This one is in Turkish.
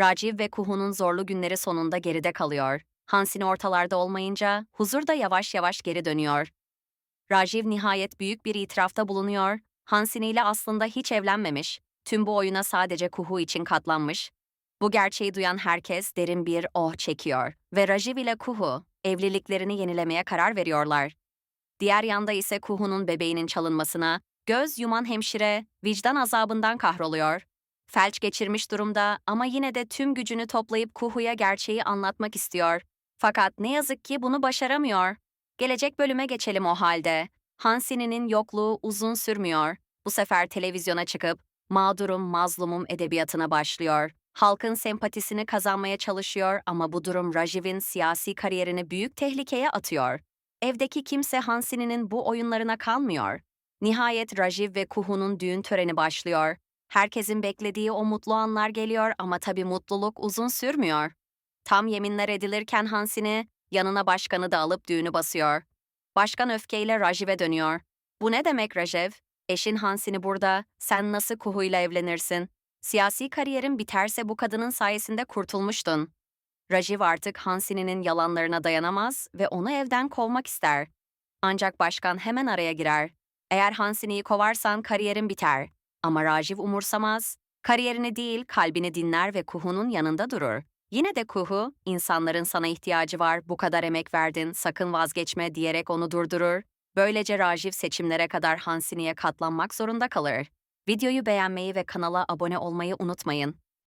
Raciv ve Kuhu'nun zorlu günleri sonunda geride kalıyor. Hansini ortalarda olmayınca huzur da yavaş yavaş geri dönüyor. Rajiv nihayet büyük bir itirafta bulunuyor. Hansini ile aslında hiç evlenmemiş. Tüm bu oyuna sadece Kuhu için katlanmış. Bu gerçeği duyan herkes derin bir oh çekiyor ve Rajiv ile Kuhu evliliklerini yenilemeye karar veriyorlar. Diğer yanda ise Kuhu'nun bebeğinin çalınmasına göz yuman hemşire vicdan azabından kahroluyor. Felç geçirmiş durumda ama yine de tüm gücünü toplayıp Kuhu'ya gerçeği anlatmak istiyor. Fakat ne yazık ki bunu başaramıyor. Gelecek bölüme geçelim o halde. Hansini'nin yokluğu uzun sürmüyor. Bu sefer televizyona çıkıp mağdurum mazlumum edebiyatına başlıyor. Halkın sempatisini kazanmaya çalışıyor ama bu durum Rajiv'in siyasi kariyerini büyük tehlikeye atıyor. Evdeki kimse Hansini'nin bu oyunlarına kalmıyor. Nihayet Rajiv ve Kuhu'nun düğün töreni başlıyor. Herkesin beklediği o mutlu anlar geliyor ama tabii mutluluk uzun sürmüyor. Tam yeminler edilirken Hansini yanına başkanı da alıp düğünü basıyor. Başkan öfkeyle Rajiv'e dönüyor. Bu ne demek Rajiv? Eşin Hansini burada, sen nasıl Kuhu'yla evlenirsin? Siyasi kariyerin biterse bu kadının sayesinde kurtulmuştun. Rajiv artık Hansini'nin yalanlarına dayanamaz ve onu evden kovmak ister. Ancak başkan hemen araya girer. Eğer Hansini'yi kovarsan kariyerin biter. Ama Rajiv umursamaz. Kariyerini değil, kalbini dinler ve Kuhu'nun yanında durur. Yine de Kuhu, insanların sana ihtiyacı var, bu kadar emek verdin, sakın vazgeçme diyerek onu durdurur. Böylece Rajiv seçimlere kadar Hansini'ye katlanmak zorunda kalır. Videoyu beğenmeyi ve kanala abone olmayı unutmayın.